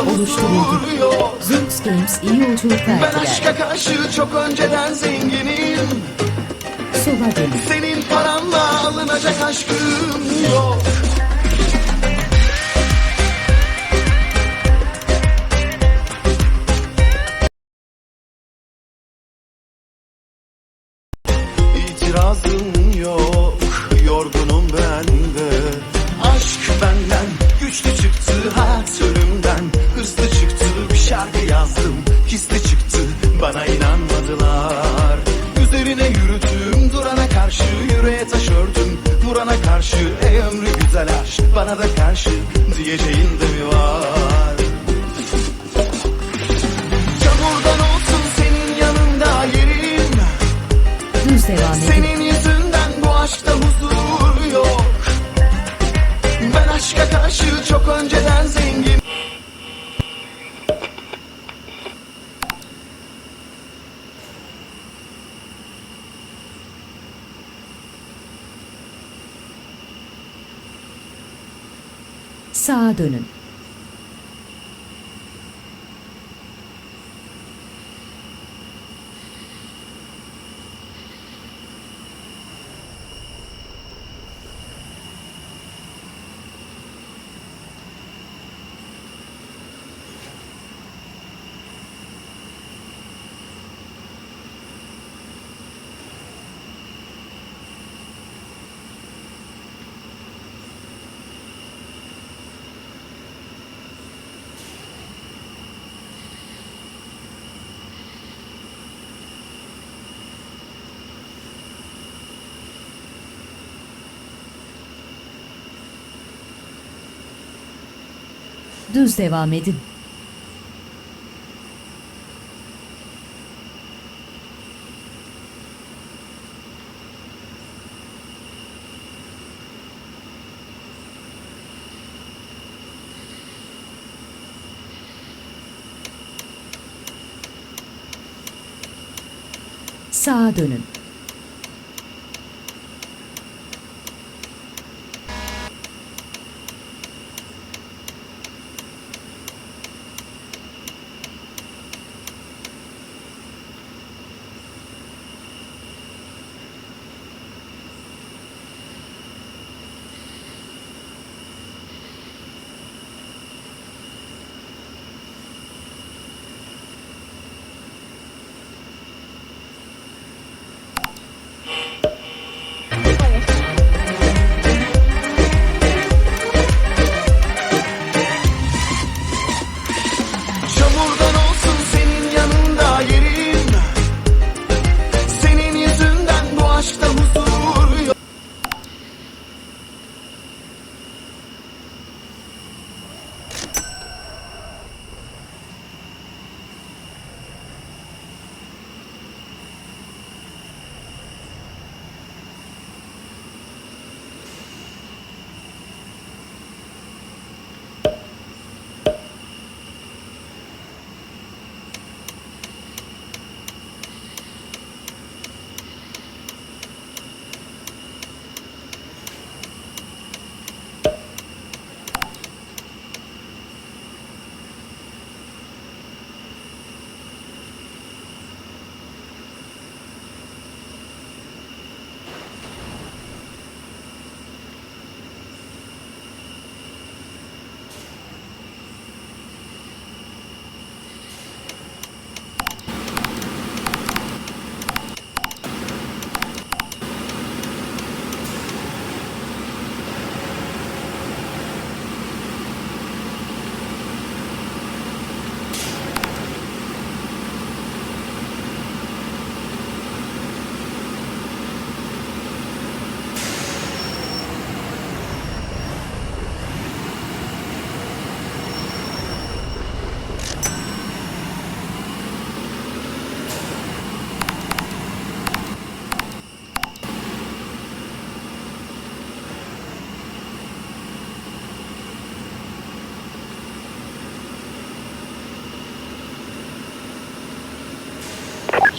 oluşturuldu. Zinx Games iyi yolculuklar Ben aşka karşı çok önceden zenginim dönün. Senin paranla alınacak aşkım yok İtirazım yok, yorgunum ben de Aşk benden güçlü çıktı, hayat ölümden yazdım, hisli çıktı Bana inanmadılar. Üzerine yürüdüm, durana karşı yüreğe taş ördüm Vurana karşı, ey ömrü güzel aşk Bana da karşı, diyeceğin de Sağa dönün. Düz devam edin. Sağa dönün.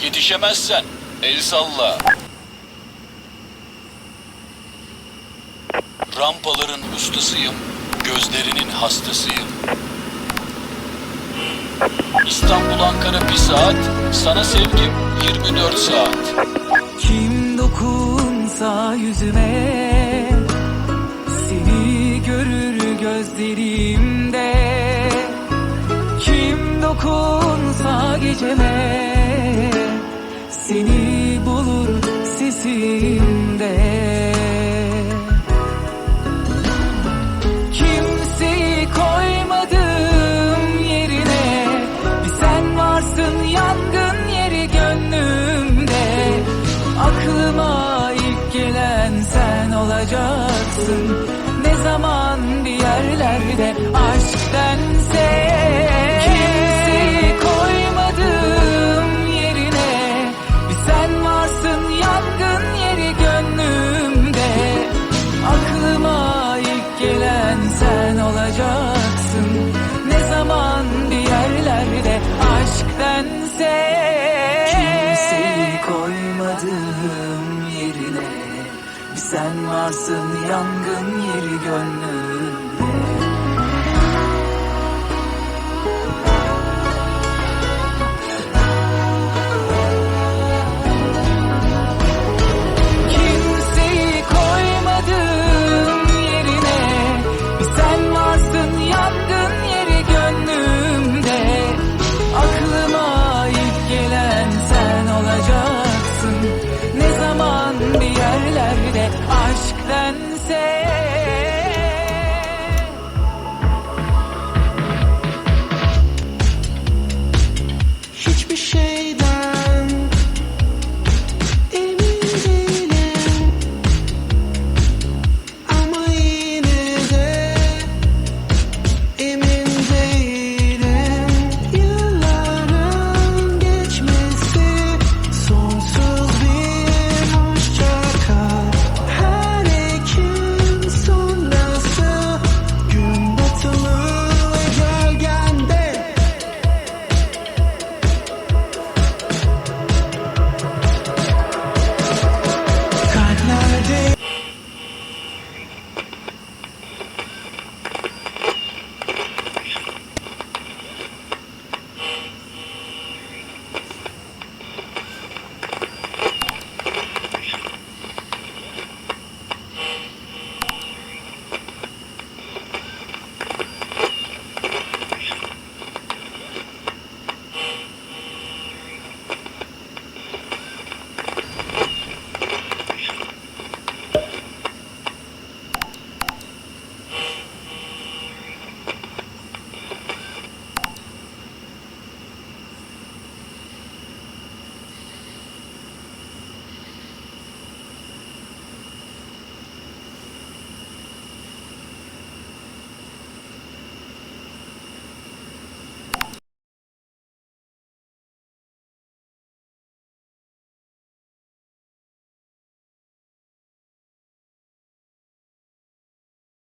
Yetişemezsen el salla. Rampaların ustasıyım, gözlerinin hastasıyım. İstanbul Ankara bir saat, sana sevgim 24 saat. Kim dokunsa yüzüme Seni görür gözlerimde Kim dokunsa geceme Seni bulur sesimde Kimseyi koymadım yerine. Bir sen varsın yangın yeri gönlümde. Aklıma ilk gelen sen olacaksın. Ne zaman bir yerlerde aşk dense dense Kimseyi koymadım yerine. Bir sen varsın yangın yeri gönlümde